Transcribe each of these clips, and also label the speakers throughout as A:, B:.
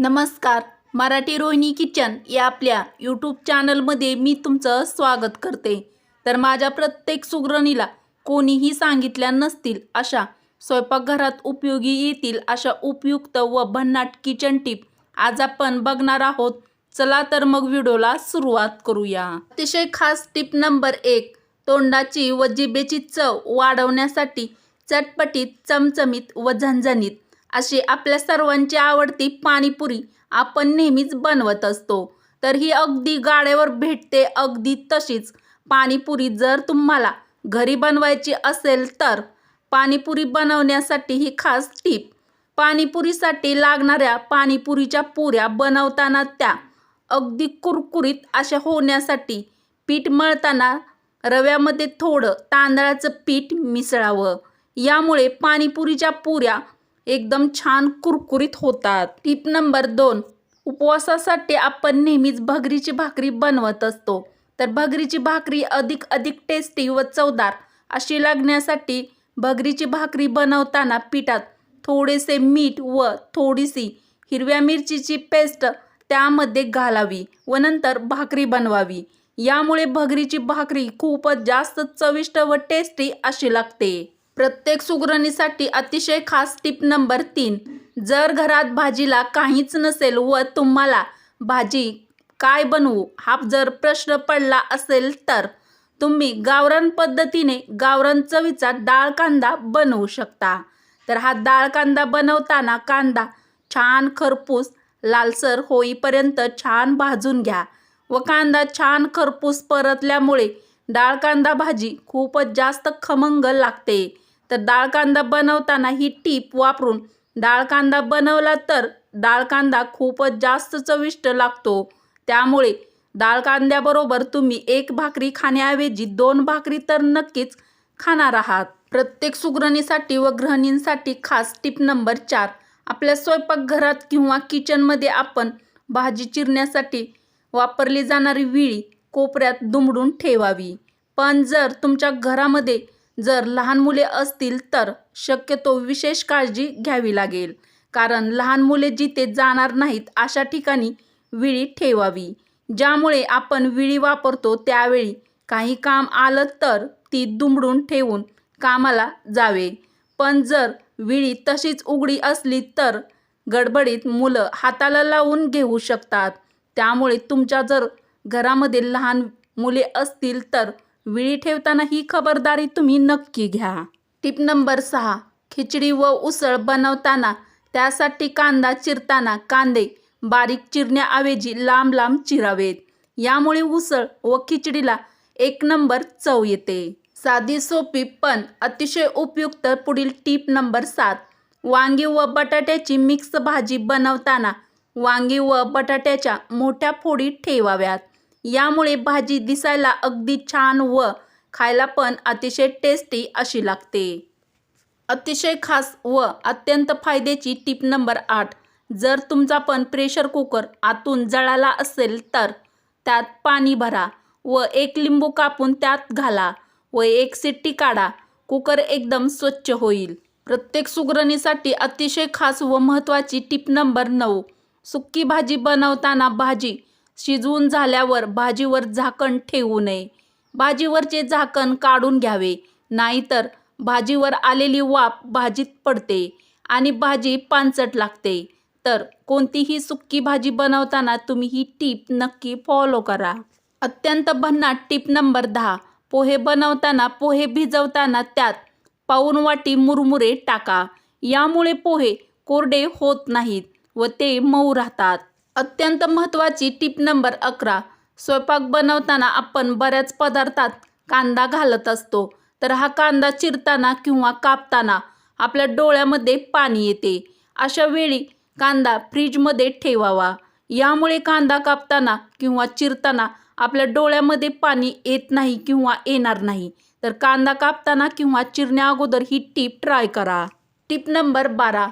A: नमस्कार. मराठी रोहिणी किचन या आपल्या यूट्यूब चॅनलमध्ये मी तुमचं स्वागत करते. तर माझ्या प्रत्येक सुगरणीला कोणीही सांगितल्या नसतील अशा स्वयंपाकघरात उपयोगी येतील अशा उपयुक्त व भन्नाट किचन टिप आज आपण बघणार आहोत. चला तर मग व्हिडिओला सुरुवात करूया. अतिशय खास टिप नंबर एक तोंडाची व जिबेची चव वाढवण्यासाठी चटपटीत चमचमीत व झणझणीत अशी आपल्या सर्वांची आवडती पाणीपुरी आपण नेहमीच बनवत असतो. तर ही अगदी गाड्यावर भेटते अगदी तशीच. पाणीपुरी जर तुम्हाला घरी बनवायची असेल तर पाणीपुरी बनवण्यासाठी ही खास टीप. पाणीपुरीसाठी लागणाऱ्या पाणीपुरीच्या पुऱ्या बनवताना त्या अगदी कुरकुरीत अशा होण्यासाठी पीठ मळताना रव्यामध्ये थोडं तांदळाचं पीठ मिसळावं. यामुळे पाणीपुरीच्या पुऱ्या एकदम छान कुरकुरीत होतात. टिप नंबर दोन उपवासासाठी आपण नेहमीच भगरीची भाकरी बनवत असतो. तर भगरीची भाकरी अधिक अधिक टेस्टी व चवदार अशी लागण्यासाठी भगरीची भाकरी बनवताना पिठात थोडेसे मीठ व थोडीशी हिरव्या मिरचीची पेस्ट त्यामध्ये घालावी व नंतर भाकरी बनवावी. यामुळे भगरीची भाकरी खूपच जास्त चविष्ट व टेस्टी अशी लागते. प्रत्येक सुगरणीसाठी अतिशय खास टिप नंबर तीन. जर घरात भाजीला काहीच नसेल व तुम्हाला भाजी काय बनवू हा जर प्रश्न पडला असेल तर तुम्ही गावरान पद्धतीने गावरान चवीचा डाळ कांदा बनवू शकता. तर हा डाळ कांदा बनवताना कांदा छान खरपूस लालसर होईपर्यंत छान भाजून घ्या व कांदा छान खरपूस परतल्यामुळे डाळ कांदा भाजी खूपच जास्त खमंग लागते. तर डाळ कांदा बनवताना ही टीप वापरून डाळ कांदा बनवला तर डाळ कांदा खूपच जास्त चविष्ट लागतो. त्यामुळे डाळ कांद्याबरोबर तुम्ही एक भाकरी खाण्याऐवजी दोन भाकरी तर नक्कीच खाणार आहात. प्रत्येक सुगरणीसाठी व गृहिणींसाठी खास टिप नंबर चार. आपल्या स्वयंपाकघरात किंवा किचनमध्ये आपण भाजी चिरण्यासाठी वापरली जाणारी विळी कोपऱ्यात दुमडून ठेवावी. पण जर तुमच्या घरामध्ये जर लहान मुले असतील तर शक्यतो विशेष काळजी घ्यावी लागेल. कारण लहान मुले जिथे जाणार नाहीत अशा ठिकाणी विळी ठेवावी. ज्यामुळे आपण विळी वापरतो त्यावेळी काही काम आलं तर ती दुमडून ठेवून कामाला जावे. पण जर विळी तशीच उघडी असली तर गडबडीत मुलं हाताला लावून घेऊ शकतात. त्यामुळे तुमच्या जर घरामध्ये लहान मुले असतील तर विळी ठेवताना ही खबरदारी तुम्ही नक्की घ्या. टिप नंबर सहा खिचडी व उसळ बनवताना त्यासाठी कांदा चिरताना कांदे बारीक चिरण्याऐवजी लांब लांब चिरावेत. यामुळे उसळ व खिचडीला एक नंबर चव येते. साधी सोपी पण अतिशय उपयुक्त पुढील टीप नंबर सात वांगी व बटाट्याची मिक्स भाजी बनवताना वांगी व बटाट्याच्या मोठ्या फोडी ठेवाव्यात. यामुळे भाजी दिसायला अगदी छान व खायला पण अतिशय टेस्टी अशी लागते. अतिशय खास व अत्यंत फायद्याची टीप नंबर आठ. जर तुमचा पण प्रेशर कुकर आतून जळाला असेल तर त्यात पाणी भरा व एक लिंबू कापून त्यात घाला व एक सिट्टी काढा. कुकर एकदम स्वच्छ होईल. प्रत्येक सुगरणीसाठी अतिशय खास व महत्त्वाची टीप नंबर नऊ. सुक्की भाजी बनवताना भाजी शिजवून झाल्यावर भाजीवर झाकण ठेवू नये. भाजीवरचे झाकण काढून घ्यावे. नाहीतर भाजीवर आलेली वाफ भाजीत पडते आणि भाजी पांचट लागते. तर कोणतीही सुक्की भाजी बनवताना तुम्ही ही टीप नक्की फॉलो करा. अत्यंत भन्नाट टीप नंबर दहा. पोहे बनवताना पोहे भिजवताना त्यात पाऊन वाटी मुरमुरे टाका. यामुळे पोहे कोरडे होत नाहीत व ते मऊ राहतात. अत्यंत महत्त्वाची टीप नंबर अकरा. स्वयंपाक बनवताना आपण बऱ्याच पदार्थात कांदा घालत असतो. तर हा कांदा चिरताना किंवा कापताना आपल्या डोळ्यामध्ये पाणी येते. अशा वेळी कांदा फ्रीजमध्ये ठेवावा. यामुळे कांदा कापताना किंवा चिरताना आपल्या डोळ्यामध्ये पाणी येत नाही किंवा येणार नाही. तर कांदा कापताना किंवा चिरण्या अगोदर ही टीप ट्राय करा. टीप नंबर बारा.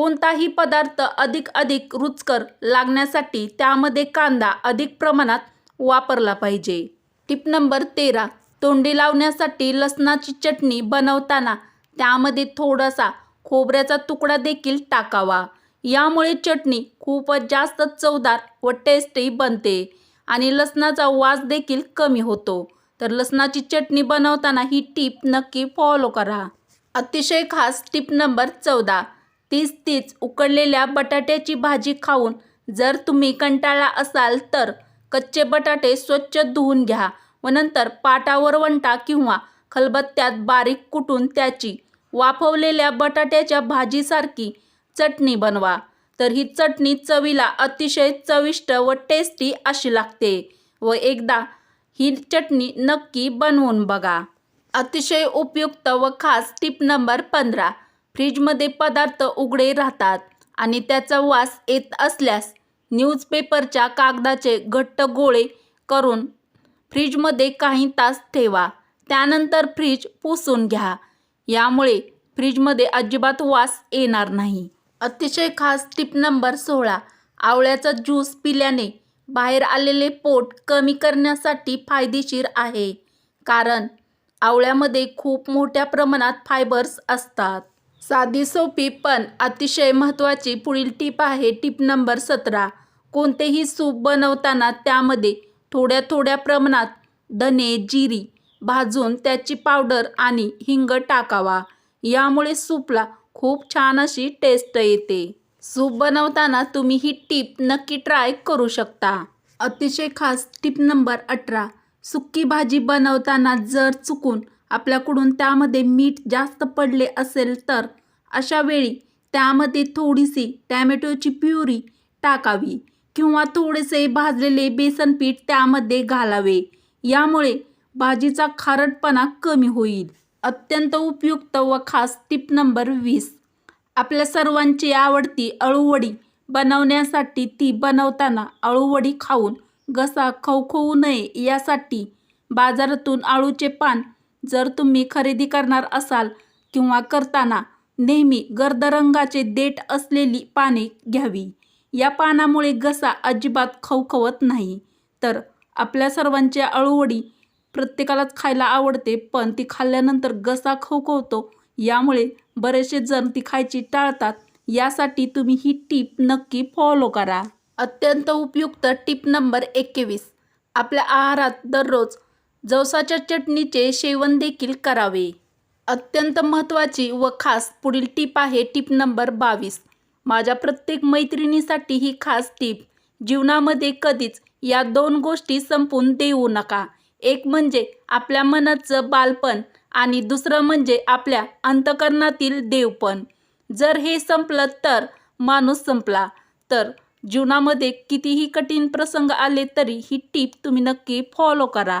A: कोणताही पदार्थ अधिक अधिक रुचकर लागण्यासाठी त्यामध्ये कांदा अधिक प्रमाणात वापरला पाहिजे. टिप नंबर तेरा. तोंडी लावण्यासाठी लसणाची चटणी बनवताना त्यामध्ये थोडासा खोबऱ्याचा तुकडा देखील टाकावा. यामुळे चटणी खूपच जास्त चवदार व टेस्टी बनते आणि लसणाचा वास देखील कमी होतो. तर लसणाची चटणी बनवताना ही टीप नक्की फॉलो करा. अतिशय खास टिप नंबर चौदा. तीच तीच उकडलेल्या बटाट्याची भाजी खाऊन जर तुम्ही कंटाळा असाल तर कच्चे बटाटे स्वच्छ धुवून घ्या व नंतर पाटावर वंटा किंवा खलबत्त्यात बारीक कुटून त्याची वाफवलेल्या बटाट्याच्या भाजीसारखी चटणी बनवा. तर ही चटणी चवीला अतिशय चविष्ट व टेस्टी अशी लागते व एकदा ही चटणी नक्की बनवून बघा. अतिशय उपयुक्त व खास टिप नंबर पंधरा. फ्रीजमध्ये पदार्थ उघडे राहतात आणि त्याचा वास येत असल्यास न्यूजपेपरच्या कागदाचे घट्ट गोळे करून फ्रीजमध्ये काही तास ठेवा. त्यानंतर फ्रीज पुसून घ्या. यामुळे फ्रीजमध्ये अजिबात वास येणार नाही. अतिशय खास टिप नंबर सोळा. आवळ्याचा ज्यूस पिल्याने बाहेर आलेले पोट कमी करण्यासाठी फायदेशीर आहे. कारण आवळ्यामध्ये खूप मोठ्या प्रमाणात फायबर्स असतात. साधी सोपी पण अतिशय महत्त्वाची पुढील टीप आहे टीप नंबर सतरा. कोणतेही सूप बनवताना त्यामध्ये थोड्या थोड्या प्रमाणात धने जिरी भाजून त्याची पावडर आणि हिंग टाकावा. यामुळे सूपला खूप छान अशी टेस्ट येते. सूप बनवताना तुम्ही ही टीप नक्की ट्राय करू शकता. अतिशय खास टीप नंबर अठरा. सुक्की भाजी बनवताना जर चुकून आपल्याकडून त्यामध्ये मीठ जास्त पडले असेल तर अशा वेळी त्यामध्ये थोडीशी टॅमॅटोची प्युरी टाकावी किंवा थोडेसे भाजलेले बेसन पीठ त्यामध्ये घालावे. यामुळे भाजीचा खारटपणा कमी होईल. अत्यंत उपयुक्त व खास टिप नंबर वीस. आपल्या सर्वांची आवडती अळूवडी बनवण्यासाठी ती बनवताना अळूवडी खाऊन घसा खवखवू नये यासाठी बाजारातून आळूचे पान जर तुम्ही खरेदी करणार असाल किंवा करताना नेहमी गर्द रंगाचे देठ असलेली पाने घ्यावी. या पानामुळे घसा अजिबात खवखवत नाही. तर आपल्या सर्वांच्या अळूवडी प्रत्येकालाच खायला आवडते पण ती खाल्ल्यानंतर घसा खवखवतो यामुळे बरेचसे जण ती खायची टाळतात. यासाठी तुम्ही ही टीप नक्की फॉलो करा. अत्यंत उपयुक्त टीप नंबर एकवीस. आपल्या आहारात दररोज जवसाच्या चटणीचे सेवन देखील करावे. अत्यंत महत्त्वाची व खास पुढील टीप आहे टीप नंबर बावीस. माझ्या प्रत्येक मैत्रिणीसाठी ही खास टीप. जीवनामध्ये कधीच या दोन गोष्टी संपून देऊ नका. एक म्हणजे आपल्या मनाचं बालपण आणि दुसरं म्हणजे आपल्या अंतकरणातील देवपण. जर हे संपलं तर माणूस संपला. तर जीवनामध्ये कितीही कठीण प्रसंग आले तरी ही टीप तुम्ही नक्की फॉलो करा.